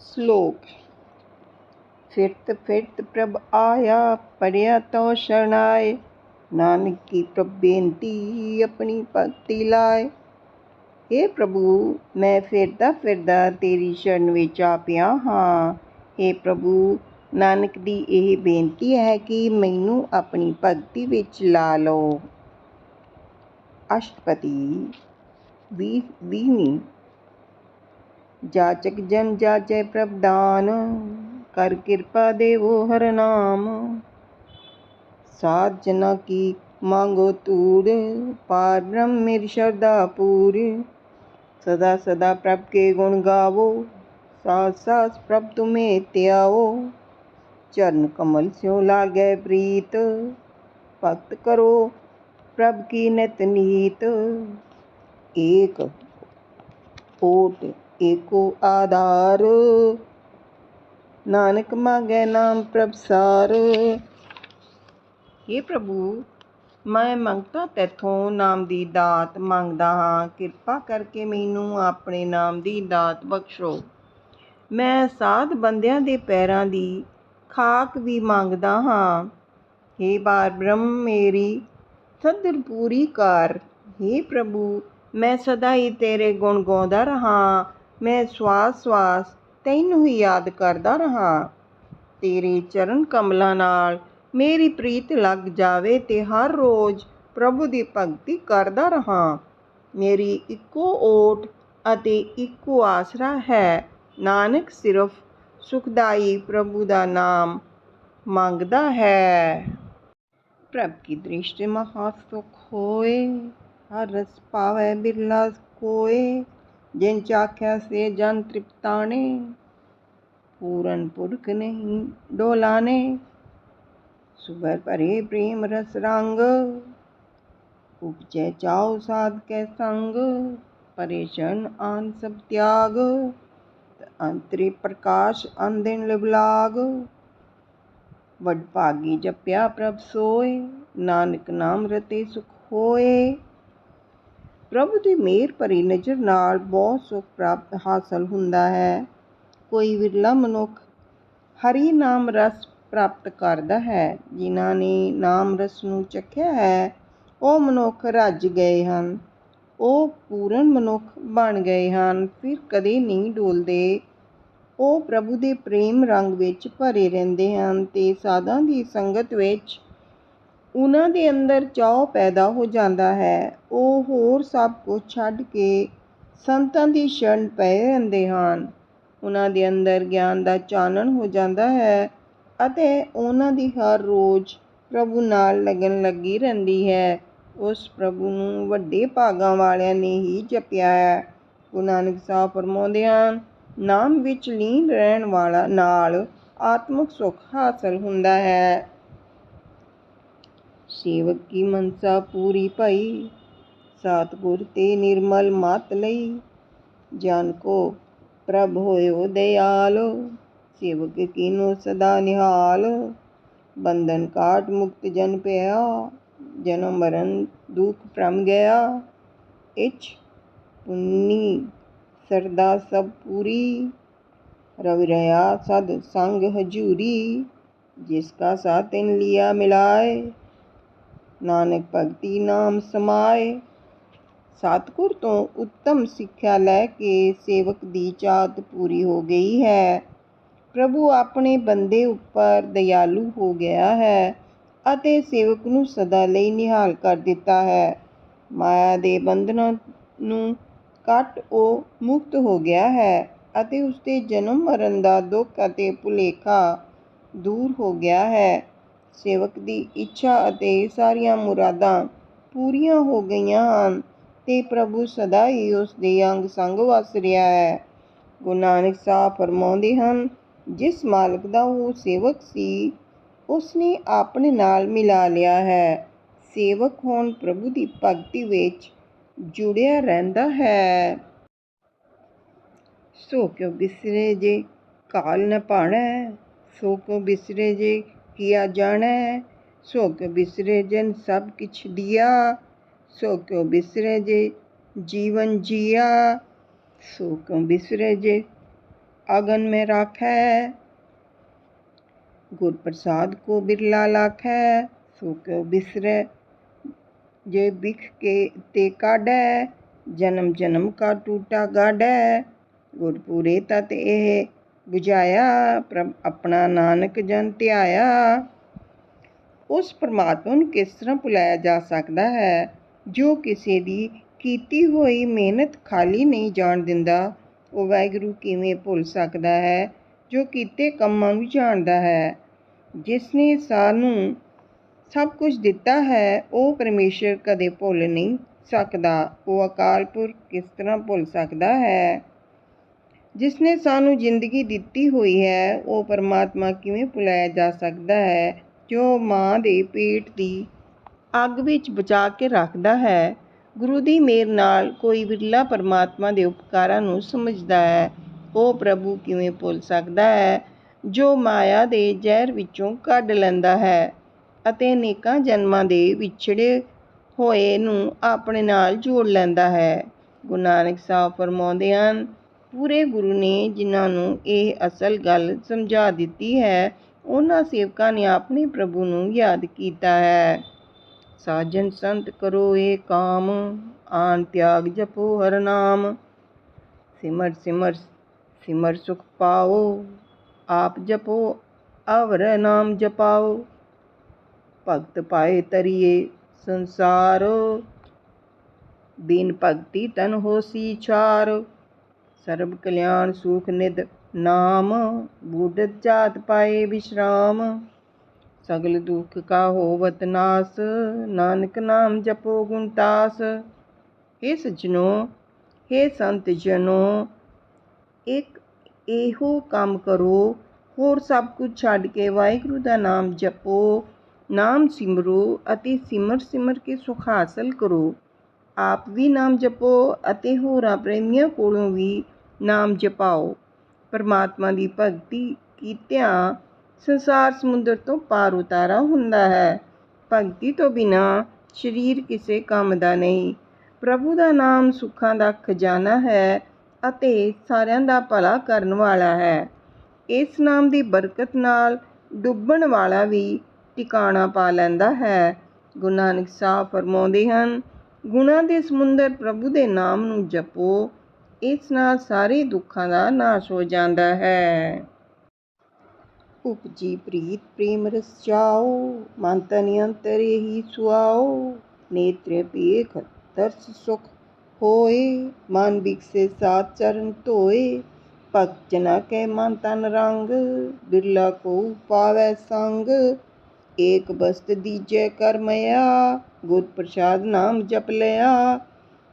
ਸ਼ਲੋਕ। ਫਿਰਤ ਫਿਰਤ ਪ੍ਰਭ ਆਇਆ, ਪੜਿਆ ਤੋ ਸ਼ਰਣਾਏ ਨਾਨਕ ਕੀ ਪ੍ਰਭ ਬੇਨਤੀ ਆਪਣੀ ਭਗਤੀ ਲਾਏ। ਏ ਪ੍ਰਭੂ, ਮੈਂ ਫਿਰਦਾ ਫਿਰਦਾ ਤੇਰੀ ਸ਼ਰਨ ਵਿੱਚ ਆ ਪਿਆ ਹਾਂ। ਏ ਪ੍ਰਭੂ, ਨਾਨਕ ਦੀ ਇਹ ਬੇਨਤੀ ਹੈ ਕਿ ਮੈਨੂੰ ਆਪਣੀ ਭਗਤੀ ਵਿੱਚ ਲਾ ਲਓ। ਅਸ਼ਟਪਦੀ ਵੀਹ ਵੀਹਵੀਂ ਜਾਚਕ ਜਨ ਜਾਚੈ ਪ੍ਰਭ ਦਾਨ ਕਰ ਕਿਰਪਾ ਦੇਵੋ ਹਰ ਨਾਮ ਸਾਧ ਜਨਾ ਕੀ ਮੰਗੋ ਤੂੜ ਪਾਰ ਬ੍ਰਹਮ ਮੇਰੀ ਸ਼ਰਧਾ ਪੂਰ ਸਦਾ ਸਦਾ ਪ੍ਰਭ ਕੇ ਗੁਣ ਗਾਵੋ ਸਾਥ ਸਾਥ ਪ੍ਰਭ ਤੁਮੇ ਧਿਆਓ ਚਰਨ ਕਮਲ ਸਿਓ ਲਾਗੈ ਪ੍ਰੀਤ ਭਗਤ ਕਰੋ ਪ੍ਰਭ ਕੀ ਨਿਤ ਨੀਤ ਏਕ ਓਟ ਏਕੋ ਆਧਾਰ ਨਾਨਕ ਮੰਗੈ ਨਾਮ ਪ੍ਰਭ ਸਾਰ हे ਪ੍ਰਭੂ ਮੈਂ ਮੰਗਤਾ ਤੇਥੋਂ ਨਾਮ ਦੀ ਦਾਤ ਮੰਗਦਾ ਹਾਂ ਕਿਰਪਾ ਕਰਕੇ ਮੈਨੂੰ ਆਪਣੇ ਨਾਮ ਦੀ ਦਾਤ ਬਖਸ਼ੋ ਮੈਂ ਸਾਧ ਬੰਦਿਆਂ ਦੇ ਪੈਰਾਂ ਦੀ ਖਾਕ ਵੀ ਮੰਗਦਾ ਹਾਂ हे ਬਾਰ ਬ੍ਰਹਮ ਮੇਰੀ ਸਦਰ ਪੂਰੀ ਕਰ हे ਪ੍ਰਭੂ ਮੈਂ ਸਦਾ ਹੀ ਤੇਰੇ ਗੁਣ ਗਾਉਂਦਾ ਰਹਾ ਮੈਂ ਸਵਾਸ ਸਵਾਸ ਤੈਨੂੰ ਹੀ ਯਾਦ ਕਰਦਾ ਰਹਾਂ। ਤੇਰੇ ਚਰਨ ਕਮਲਾਂ ਨਾਲ ਮੇਰੀ ਪ੍ਰੀਤ ਲੱਗ ਜਾਵੇ ਤੇ ਹਰ ਰੋਜ਼ ਪ੍ਰਭੂ ਦੀ ਭਗਤੀ ਕਰਦਾ ਰਹਾਂ। ਮੇਰੀ ਇੱਕੋ ਓਟ ਅਤੇ ਇੱਕੋ ਆਸਰਾ ਹੈ। ਨਾਨਕ ਸਿਰਫ ਸੁਖਦਾਈ ਪ੍ਰਭੂ ਦਾ ਨਾਮ ਮੰਗਦਾ ਹੈ। ਪ੍ਰਭ ਕੀ ਦ੍ਰਿਸ਼ਟ ਮਹਾ ਸੁਖ ਹੋਏ, ਹਰ ਰਸ ਪਾਵੈ ਬਿਰਲਾ ਕੋਏ। ਜਿਨ ਚਾਖਿਆ ਸੇ ਜਨ ਤ੍ਰਿਪਤਾਣੇ ਪੂਰਨ ਪੁਰਖ ਨਹੀਂ ਡੋਲਾਨੇ ਸੁਬਰ ਭਰੇ ਪ੍ਰੇਮ ਰਸ ਰੰਗ ਉਪਜੈ ਚਾਉ ਸਾਧ ਕੇ ਸੰਗ ਪਰੇਸ਼ਨ ਆਨ ਸਭ ਤਿਆਗ ਅੰਤਰੀ ਪ੍ਰਕਾਸ਼ ਅੰਦਿਨ ਲਿਵਲਾਗ ਵਡ ਭਾਗੀ ਜਪਿਆ ਪ੍ਰਭ ਸੋਏ ਨਾਨਕ ਨਾਮ ਰਤੇ ਸੁਖ ਹੋਏ ਪ੍ਰਭੂ ਦੀ ਮਿਹਰ ਭਰੀ ਨਜ਼ਰ ਨਾਲ ਬਹੁਤ ਸੁਖ ਪ੍ਰਾਪਤ ਹਾਸਲ ਹੁੰਦਾ ਹੈ। ਕੋਈ ਵਿਰਲਾ ਮਨੁੱਖ ਹਰੀ ਨਾਮ ਰਸ ਪ੍ਰਾਪਤ ਕਰਦਾ ਹੈ। ਜਿਨ੍ਹਾਂ ਨੇ ਨਾਮ ਰਸ ਨੂੰ ਚੱਖਿਆ ਹੈ, ਉਹ ਮਨੁੱਖ ਰੱਜ ਗਏ ਹਨ। ਉਹ ਪੂਰਨ ਮਨੁੱਖ ਬਣ ਗਏ ਹਨ। ਫਿਰ ਕਦੇ ਨਹੀਂ ਡੋਲਦੇ। ਉਹ ਪ੍ਰਭੂ ਦੇ ਪ੍ਰੇਮ ਰੰਗ ਵਿੱਚ ਭਰੇ ਰਹਿੰਦੇ ਹਨ ਤੇ ਸਾਧਾਂ ਦੀ ਸੰਗਤ ਵਿੱਚ ਉਹਨਾਂ ਦੇ ਅੰਦਰ ਚਾਹ ਪੈਦਾ ਹੋ ਜਾਂਦਾ ਹੈ। ਉਹ ਹੋਰ ਸਭ ਕੁਝ ਛੱਡ ਕੇ ਸੰਤਾਂ ਦੀ ਸ਼ਰਨ ਪਏ ਰਹਿੰਦੇ ਹਨ। ਉਹਨਾਂ ਦੇ ਅੰਦਰ ਗਿਆਨ ਦਾ ਚਾਨਣ ਹੋ ਜਾਂਦਾ ਹੈ ਅਤੇ ਉਹਨਾਂ ਦੀ ਹਰ ਰੋਜ਼ ਪ੍ਰਭੂ ਨਾਲ ਲਗਨ ਲੱਗੀ ਰਹਿੰਦੀ ਹੈ। ਉਸ ਪ੍ਰਭੂ ਨੂੰ ਵੱਡੇ ਭਾਗਾਂ ਵਾਲਿਆਂ ਨੇ ਹੀ ਜਪਿਆ ਹੈ। ਗੁਰੂ ਨਾਨਕ ਸਾਹਿਬ ਫਰਮਾਉਂਦੇ ਹਨ, ਨਾਮ ਵਿੱਚ ਲੀਨ ਰਹਿਣ ਵਾਲਾ ਨਾਲ ਆਤਮਿਕ ਸੁੱਖ ਹਾਸਲ ਹੁੰਦਾ ਹੈ। ਸੇਵਕ ਕੀ ਮਨਸਾ ਪੂਰੀ ਭਈ? ਸਤਿਗੁਰ ਤੇ ਨਿਰਮਲ ਮਤ ਲਈ। ਜਨ ਕੋ ਪ੍ਰਭ ਹੋਇਓ ਦਿਆਲ, ਸੇਵਕ ਕੀਨੋ ਸਦਾ ਨਿਹਾਲ। ਬੰਧਨ ਕਾਟ ਮੁਕਤ ਜਨ ਪਿਆ ਜਨਮ ਮਰਨ ਦੁਖ ਭ੍ਰਮ ਗਿਆ। ਇਚ ਪੁੰਨੀ ਸਰਦਾ ਸਭ ਪੂਰੀ। ਰਵਿ ਰਹਾ ਸਦ ਸੰਗ ਹਜੂਰੀ, ਜਿਸ ਕਾ ਸਾਤਿਨ ਲਿਆ ਮਿਲਾਏ। ਨਾਨਕ ਭਗਤੀ ਨਾਮ ਸਮਾਏ। ਸਤਿਗੁਰ ਤੋਂ ਉੱਤਮ ਸਿੱਖਿਆ ਲੈ ਕੇ ਸੇਵਕ ਦੀ ਚਾਹਤ ਪੂਰੀ ਹੋ ਗਈ ਹੈ। ਪ੍ਰਭੂ ਆਪਣੇ ਬੰਦੇ ਉੱਪਰ ਦਇਆਲੂ ਹੋ ਗਿਆ ਹੈ ਅਤੇ ਸੇਵਕ ਨੂੰ ਸਦਾ ਲਈ ਨਿਹਾਲ ਕਰ ਦਿੱਤਾ ਹੈ। ਮਾਇਆ ਦੇ ਬੰਧਨਾਂ ਨੂੰ ਕੱਟ ਉਹ ਮੁਕਤ ਹੋ ਗਿਆ ਹੈ ਅਤੇ ਉਸਦੇ ਜਨਮ ਮਰਨ ਦਾ ਦੁੱਖ ਅਤੇ ਭੁਲੇਖਾ ਦੂਰ ਹੋ ਗਿਆ ਹੈ। ਸੇਵਕ ਦੀ ਇੱਛਾ ਅਤੇ ਸਾਰੀਆਂ ਮੁਰਾਦਾਂ ਪੂਰੀਆਂ ਹੋ ਗਈਆਂ ਹਨ ਤੇ ਪ੍ਰਭੂ ਸਦਾ ਹੀ ਉਸ ਦੇ ਅੰਗ ਸੰਗ ਵਸ ਰਿਹਾ ਹੈ। ਗੁਰੂ ਨਾਨਕ ਸਾਹਿਬ ਫਰਮਾਉਂਦੇ ਹਨ, ਜਿਸ ਮਾਲਕ ਦਾ ਉਹ ਸੇਵਕ ਸੀ ਉਸ ਨੇ ਆਪਣੇ ਨਾਲ ਮਿਲਾ ਲਿਆ ਹੈ। ਸੇਵਕ ਹੋਣ ਪ੍ਰਭੂ ਦੀ ਭਗਤੀ ਵਿੱਚ ਜੁੜਿਆ ਰਹਿੰਦਾ ਹੈ। ਸੋ ਕਿਉ ਬਿਸਰੇ ਜੇ ਕਾਲ ਨ ਭਾਣੈ, ਸੋ ਕਿਉ ਬਿਸਰੇ ਜੇ किया जाने सो क्यों बिसरे जन सब किछ दिया। सो क्यों बिसरे जे जीवन जिया। सो क्यों बिसरे जे आगन में राखै। गुर प्रसाद को बिरला लाख। है सो क्यों बिसरे जे बिख के ते काढ़ै। जन्म जन्म का टूटा गाढ़ै। गुरपुरे तत एह ਬੁਝਾਇਆ, ਪ੍ਰਭ ਆਪਣਾ ਨਾਨਕ ਜਨ ਧਿਆਇਆ। ਉਸ ਪਰਮਾਤਮਾ ਨੂੰ ਕਿਸ ਤਰ੍ਹਾਂ ਭੁਲਾਇਆ ਜਾ ਸਕਦਾ ਹੈ? ਜੋ ਕਿਸੇ ਦੀ ਕੀਤੀ ਹੋਈ ਮਿਹਨਤ ਖਾਲੀ ਨਹੀਂ ਜਾਣ ਦਿੰਦਾ, ਉਹ ਵਾਹਿਗੁਰੂ ਕਿਵੇਂ ਭੁੱਲ ਸਕਦਾ ਹੈ? ਜੋ ਕੀਤੇ ਕੰਮਾਂ ਨੂੰ ਜਾਣਦਾ ਹੈ। ਜਿਸ ਨੇ ਸਾਨੂੰ ਸਭ ਕੁਝ ਦਿੱਤਾ ਹੈ, ਉਹ ਪਰਮੇਸ਼ਰ ਕਦੇ ਭੁੱਲ ਨਹੀਂ ਸਕਦਾ। ਉਹ ਅਕਾਲ ਪੁਰਖ ਕਿਸ ਤਰ੍ਹਾਂ ਭੁੱਲ ਸਕਦਾ ਹੈ? ਜਿਸ ਨੇ ਸਾਨੂੰ ਜ਼ਿੰਦਗੀ ਦਿੱਤੀ ਹੋਈ ਹੈ, ਉਹ ਪਰਮਾਤਮਾ ਕਿਵੇਂ ਭੁਲਾਇਆ ਜਾ ਸਕਦਾ ਹੈ, ਜੋ ਮਾਂ ਦੇ ਪੇਟ ਦੀ ਅੱਗ ਵਿੱਚ ਬਚਾ ਕੇ ਰੱਖਦਾ ਹੈ, ਗੁਰੂ ਦੀ ਮੇਰ ਨਾਲ ਕੋਈ ਵਿਰਲਾ ਪਰਮਾਤਮਾ ਦੇ ਉਪਕਾਰਾਂ ਨੂੰ ਸਮਝਦਾ ਹੈ, ਉਹ ਪ੍ਰਭੂ ਕਿਵੇਂ ਭੁੱਲ ਸਕਦਾ ਹੈ, ਜੋ ਮਾਇਆ ਦੇ ਜ਼ਹਿਰ ਵਿੱਚੋਂ ਕੱਢ ਲੈਂਦਾ ਹੈ ਅਤੇ ਅਨੇਕਾਂ ਜਨਮਾਂ ਦੇ ਵਿਛੜੇ ਹੋਏ ਨੂੰ ਆਪਣੇ ਨਾਲ ਜੋੜ ਲੈਂਦਾ ਹੈ। ਗੁਰੂ ਨਾਨਕ ਸਾਹਿਬ ਫਰਮਾਉਂਦੇ ਹਨ ਪੂਰੇ ਗੁਰੂ ਨੇ ਜਿਨ੍ਹਾਂ ਨੂੰ ਇਹ ਅਸਲ ਗੱਲ ਸਮਝਾ ਦਿੱਤੀ ਹੈ, ਉਹਨਾਂ ਸੇਵਕਾਂ ਨੇ ਆਪਣੇ ਪ੍ਰਭੂ ਨੂੰ ਯਾਦ ਕੀਤਾ ਹੈ। ਸਾਜਨ ਸੰਤ ਕਰੋ ਏ ਕਾਮ, ਆਨ ਤਿਆਗ ਜਪੋ ਹਰ ਨਾਮ। ਸਿਮਰ ਸਿਮਰ ਸਿਮਰ ਸੁਖ ਪਾਓ, ਆਪ ਜਪੋ, ਅਵਰ ਨਾਮ ਜਪਾਓ। ਭਗਤ ਪਾਏ ਤਰੀਏ ਸੰਸਾਰੋ, ਬਿਨ ਭਗਤੀ ਤਨ ਹੋਸੀ ਛਾਰੋ। ਸਰਬ ਕਲਿਆਣ ਸੁਖ ਨਿਦ ਨਾਮ ਬੁੱਢਤ ਜਾਤ ਪਾਏ ਵਿਸ਼ਰਾਮ। ਸਗਲ ਦੁਖ ਕਾ ਹੋਵਤ ਨਾਸ, ਨਾਨਕ ਨਾਮ ਜਪੋ ਗੁਣ ਤਾਸ। हे ਸਜਣੋ हे ਸੰਤ ਜਨੋ, ਇੱਕ ਇਹੋ ਕੰਮ ਕਰੋ, ਹੋਰ ਸਭ ਕੁਝ ਛੱਡ ਕੇ ਵਾਹਿਗੁਰੂ ਦਾ ਨਾਮ ਜਪੋ। ਨਾਮ ਸਿਮਰੋ ਅਤੇ ਸਿਮਰ ਸਿਮਰ ਕੇ ਸੁਖ ਹਾਸਲ ਕਰੋ। ਆਪ ਵੀ ਨਾਮ ਜਪੋ ਅਤੇ ਹੋਰਾਂ ਪ੍ਰੇਮੀਆਂ ਕੋਲੋਂ ਵੀ ਨਾਮ ਜਪਾਓ। ਪਰਮਾਤਮਾ ਦੀ ਭਗਤੀ ਕੀਤਿਆਂ ਸੰਸਾਰ ਸਮੁੰਦਰ ਤੋਂ ਪਾਰ ਉਤਾਰਾ ਹੁੰਦਾ ਹੈ। ਭਗਤੀ ਤੋਂ ਬਿਨਾ ਸਰੀਰ ਕਿਸੇ ਕੰਮ ਦਾ ਨਹੀਂ। ਪ੍ਰਭੂ ਦਾ ਨਾਮ ਸੁੱਖਾਂ ਦਾ ਖਜ਼ਾਨਾ ਹੈ ਅਤੇ ਸਾਰਿਆਂ ਦਾ ਭਲਾ ਕਰਨ ਵਾਲਾ ਹੈ। ਇਸ ਨਾਮ ਦੀ ਬਰਕਤ ਨਾਲ ਡੁੱਬਣ ਵਾਲਾ ਵੀ ਟਿਕਾਣਾ ਪਾ ਲੈਂਦਾ ਹੈ। ਗੁਰੂ ਨਾਨਕ ਸਾਹਿਬ ਫਰਮਾਉਂਦੇ ਹਨ ਗੁਣਾਂ ਦੇ ਸਮੁੰਦਰ ਪ੍ਰਭੂ ਦੇ ਨਾਮ ਨੂੰ ਜਪੋ, ਇਸ ਨਾਲ ਸਾਰੇ ਦੁੱਖਾਂ ਦਾ ਨਾਸ਼ ਹੋ ਜਾਂਦਾ ਹੈ। ਉਪਜੀ ਪ੍ਰੀਤ ਪ੍ਰੇਮ ਰਸ ਜਾਓ ਮਨ ਤਨ ਅੰਤਰ ਹੀ ਸੁਆਓ। ਨੇਤਰ ਪੀਖ ਤਰਸ ਸੁਖ ਹੋਏ, ਮਨ ਵਿਕਸੇ ਸਾਤ ਚਰਨ ਧੋਏ। ਭਗਤ ਜਨਾ ਕੇ ਮਨ ਤਨ ਰੰਗ, ਬਿਰਲਾ ਕੋ ਪਾਵੈ ਸੰਗ। ਏਕ ਬਸਤ ਦੀਜੈ ਕਰਮਇਆ ਗੁਰ ਪ੍ਰਸਾਦ ਨਾਮ ਜਪ ਲਿਆ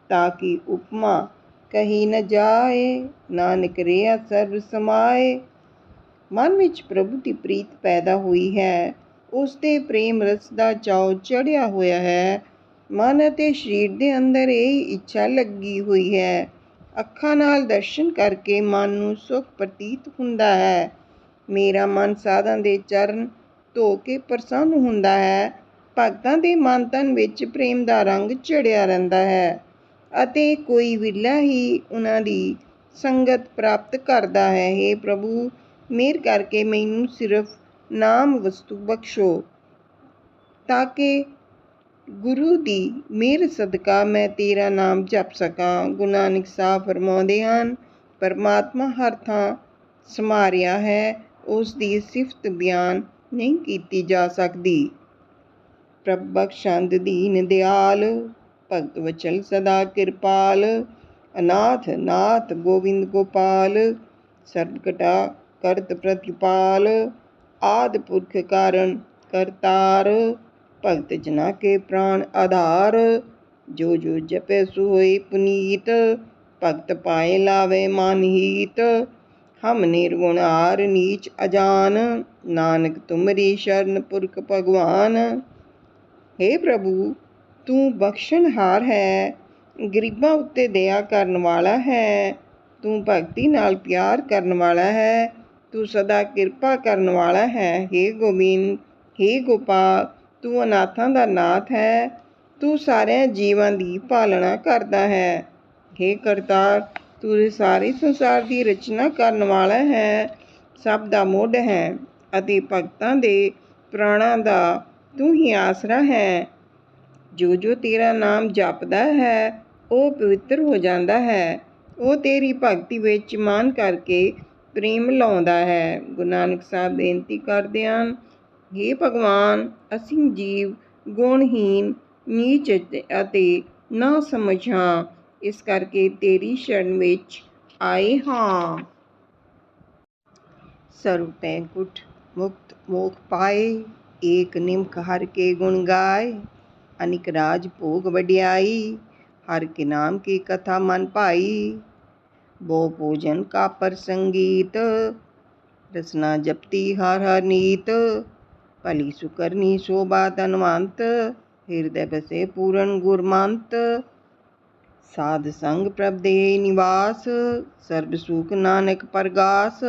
ਤਾਂ ਕਿ ਉਪਮਾ ਕਹੀ ਨ ਜਾਏ, ਨਾਨਕ ਰਿਆ ਸਰਬ ਸਮਾਏ। ਮਨ ਵਿੱਚ ਪ੍ਰਭੂ ਦੀ ਪ੍ਰੀਤ ਪੈਦਾ ਹੋਈ ਹੈ, ਉਸ ਦੇ ਪ੍ਰੇਮ ਰਸ ਦਾ ਚਾਉ ਚੜਿਆ ਹੋਇਆ ਹੈ। ਮਨ ਅਤੇ ਸਰੀਰ ਦੇ ਅੰਦਰ ਇਹ ਇੱਛਾ ਲੱਗੀ ਹੋਈ ਹੈ। ਅੱਖਾਂ ਨਾਲ ਦਰਸ਼ਨ ਕਰਕੇ ਮਨ ਨੂੰ ਸੁਖ ਪ੍ਰਤੀਤ ਹੁੰਦਾ ਹੈ। ਮੇਰਾ ਮਨ ਸਾਧਾਂ ਦੇ ਚਰਨ ਧੋ ਕੇ ਪ੍ਰਸੰਨ ਹੁੰਦਾ ਹੈ। ਭਗਤਾਂ ਦੇ ਮਨ ਤਨ ਵਿੱਚ ਪ੍ਰੇਮ ਦਾ ਰੰਗ ਚੜਿਆ ਰਹਿੰਦਾ ਹੈ ਅਤੇ ਕੋਈ ਵਿਰਲਾ ਹੀ ਉਹਨਾਂ ਦੀ ਸੰਗਤ ਪ੍ਰਾਪਤ ਕਰਦਾ ਹੈ। हे ਪ੍ਰਭੂ, ਮਿਹਰ ਕਰਕੇ ਮੈਨੂੰ ਸਿਰਫ ਨਾਮ ਵਸਤੂ ਬਖਸ਼ੋ ਤਾਂ ਕਿ ਗੁਰੂ ਦੀ ਮਿਹਰ ਸਦਕਾ ਮੈਂ ਤੇਰਾ ਨਾਮ ਜਪ ਸਕਾਂ। ਗੁਰੂ ਨਾਨਕ ਸਾਹਿਬ ਫਰਮਾਉਂਦੇ ਹਨ, ਪਰਮਾਤਮਾ ਹਰ ਥਾਂ ਸਮਾਰਿਆ ਹੈ, ਉਸ ਦੀ ਸਿਫਤ ਬਿਆਨ ਨਹੀਂ ਕੀਤੀ ਜਾ ਸਕਦੀ। ਪ੍ਰਭ ਬਖਸ਼ੰਦ ਦੀਨ ਦਿਆਲ, ਭਗਤ ਵਚਲ ਸਦਾ ਕਿਰਪਾਲ, ਅਨਾਥ ਨਾਥ ਗੋਬਿੰਦ ਗੋਪਾਲ ਸਰਬ ਕਟਾ ਕਰਤ ਪ੍ਰਤਿਪਾਲ, ਆਦ ਪੁਰਖ ਕਾਰਨ ਕਰਤਾਰ, ਭਗਤ ਜਨਾ ਕੇ ਪ੍ਰਾਣ ਆਧਾਰ, ਜੋ ਜੋ ਜਪੇ ਸੁਹੋਈ ਪੁਨੀਤ, ਭਗਤ ਪਾਏ ਲਾਵੇ ਮਾਨਹੀਤ ਹਮ ਨਿਰਗੁਣ ਆਰ ਨੀਚ ਅਜਾਨ ਨਾਨਕ ਤੁਮਰੀ ਸ਼ਰਨ ਪੁਰਖ ਭਗਵਾਨ हे ਪ੍ਰਭੂ ਤੂੰ ਬਖਸ਼ਣਹਾਰ ਹੈ ਗਰੀਬਾਂ ਉੱਤੇ ਦਇਆ ਕਰਨ ਵਾਲਾ ਹੈ ਤੂੰ ਭਗਤੀ ਨਾਲ ਪਿਆਰ ਕਰਨ ਵਾਲਾ ਹੈ ਤੂੰ ਸਦਾ ਕਿਰਪਾ ਕਰਨ ਵਾਲਾ ਹੈ हे ਗੋਬਿੰਦ हे ਗੋਪਾਲ ਤੂੰ ਅਨਾਥਾਂ ਦਾ ਨਾਥ ਹੈ ਤੂੰ ਸਾਰਿਆਂ ਜੀਵਾਂ ਦੀ ਪਾਲਣਾ ਕਰਦਾ ਹੈ हे ਕਰਤਾਰ ਤੂੰ ਸਾਰੇ ਸੰਸਾਰ ਦੀ ਰਚਨਾ ਕਰਨ ਵਾਲਾ ਹੈ। ਸਭ ਦਾ ਮੁੱਢ ਹੈ ਅਤੇ ਭਗਤਾਂ ਦੇ ਪ੍ਰਾਣਾਂ ਦਾ ਤੂੰ ਹੀ ਆਸਰਾ ਹੈ। ਜੋ ਜੋ ਤੇਰਾ ਨਾਮ ਜਪਦਾ ਹੈ, ਉਹ ਪਵਿੱਤਰ ਹੋ ਜਾਂਦਾ ਹੈ। ਉਹ ਤੇਰੀ ਭਗਤੀ ਵਿੱਚ ਮਾਨ ਕਰਕੇ ਪ੍ਰੇਮ ਲਾਉਂਦਾ ਹੈ। ਗੁਰੂ ਨਾਨਕ ਸਾਹਿਬ ਬੇਨਤੀ ਕਰਦੇ ਹਨ हे ਭਗਵਾਨ, ਅਸੀਂ ਜੀਵ ਗੁਣਹੀਨ ਨੀਚ ਅਤੇ- ਨਾ ਸਮਝ ਹਾਂ। ਇਸ ਕਰਕੇ ਤੇਰੀ ਸ਼ਰਨ ਵਿੱਚ ਆਏ ਹਾਂ ਸਰਵ ਤੈ ਗੁਟ ਮੁਕਤ ਮੋਖ ਪਾਏ ਏਕ ਨਿਮਕ ਹਰ ਕੇ ਗੁਣ ਗਾਏ ਅਨਿਕ ਰਾਜ ਭੋਗ ਵਡਿਆਈ ਹਰ ਕੇ ਨਾਮ ਕੀ ਕਥਾ ਮਨ ਭਾਈ ਬੋ ਪੂਜਨ ਕਾ ਪਰ ਸੰਗੀਤ ਰਸਨਾ ਜਪਤੀ ਹਰ ਹਰ ਨੀਤ ਭਲੀ ਸੁਕਰਨੀ ਸ਼ੋਭਾ ਧਨਵੰਤ ਹਿਰਦੈ ਬਸੇ ਪੂਰਨ ਗੁਰਮੰਤ ਸਾਧ ਸੰਗ ਪ੍ਰਭ ਦੇ ਨਿਵਾਸ, ਸਰਬ ਸੁਖ ਨਾਨਕ ਪਰਗਾਸ।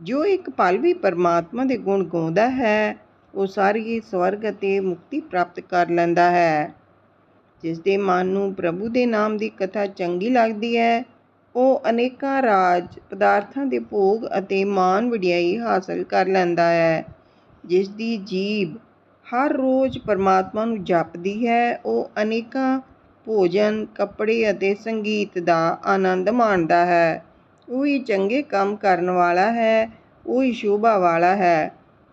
ਜੋ ਇੱਕ ਪਲ ਵੀ ਪਰਮਾਤਮਾ ਦੇ ਗੁਣ ਗਾਉਂਦਾ ਹੈ, ਉਹ ਸਾਰੀ ਸਵਰਗ ਅਤੇ ਮੁਕਤੀ ਪ੍ਰਾਪਤ ਕਰ ਲੈਂਦਾ ਹੈ। ਜਿਸ ਦੇ ਮਨ ਨੂੰ ਪ੍ਰਭੂ ਦੇ ਨਾਮ ਦੀ ਕਥਾ ਚੰਗੀ ਲੱਗਦੀ ਹੈ, ਉਹ ਅਨੇਕਾਂ ਰਾਜ ਪਦਾਰਥਾਂ ਦੇ ਭੋਗ ਅਤੇ ਮਾਨ ਵਡਿਆਈ ਹਾਸਲ ਕਰ ਲੈਂਦਾ ਹੈ। ਜਿਸ ਦੀ ਜੀਬ ਹਰ ਰੋਜ਼ ਪਰਮਾਤਮਾ ਨੂੰ ਜਪਦੀ ਹੈ, ਉਹ ਅਨੇਕਾਂ ਭੋਜਨ, ਕੱਪੜੇ ਅਤੇ ਸੰਗੀਤ ਦਾ ਆਨੰਦ ਮਾਣਦਾ ਹੈ। ਉਹ ਹੀ ਚੰਗੇ ਕੰਮ ਕਰਨ ਵਾਲਾ ਹੈ, ਉਹ ਹੀ ਸ਼ੋਭਾ ਵਾਲਾ ਹੈ,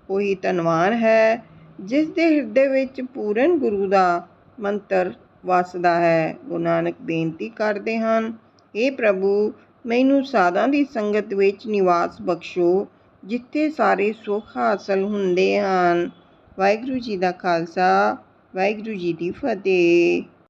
ਉਹ ਹੀ ਧਨਵਾਨ ਹੈ, ਜਿਸ ਦੇ ਹਿਰਦੇ ਵਿੱਚ ਪੂਰਨ ਗੁਰੂ ਦਾ ਮੰਤਰ ਵਸਦਾ ਹੈ। ਗੁਰੂ ਨਾਨਕ ਬੇਨਤੀ ਕਰਦੇ ਹਨ हे ਪ੍ਰਭੂ, ਮੈਨੂੰ ਸਾਧਾਂ ਦੀ ਸੰਗਤ ਵਿੱਚ ਨਿਵਾਸ ਬਖਸ਼ੋ, ਜਿੱਥੇ ਸਾਰੇ ਸੁੱਖ ਹਾਸਲ ਹੁੰਦੇ ਹਨ। ਵਾਹਿਗੁਰੂ ਜੀ ਦਾ ਖਾਲਸਾ, ਵਾਹਿਗੁਰੂ ਜੀ ਦੀ ਫਤਿਹ।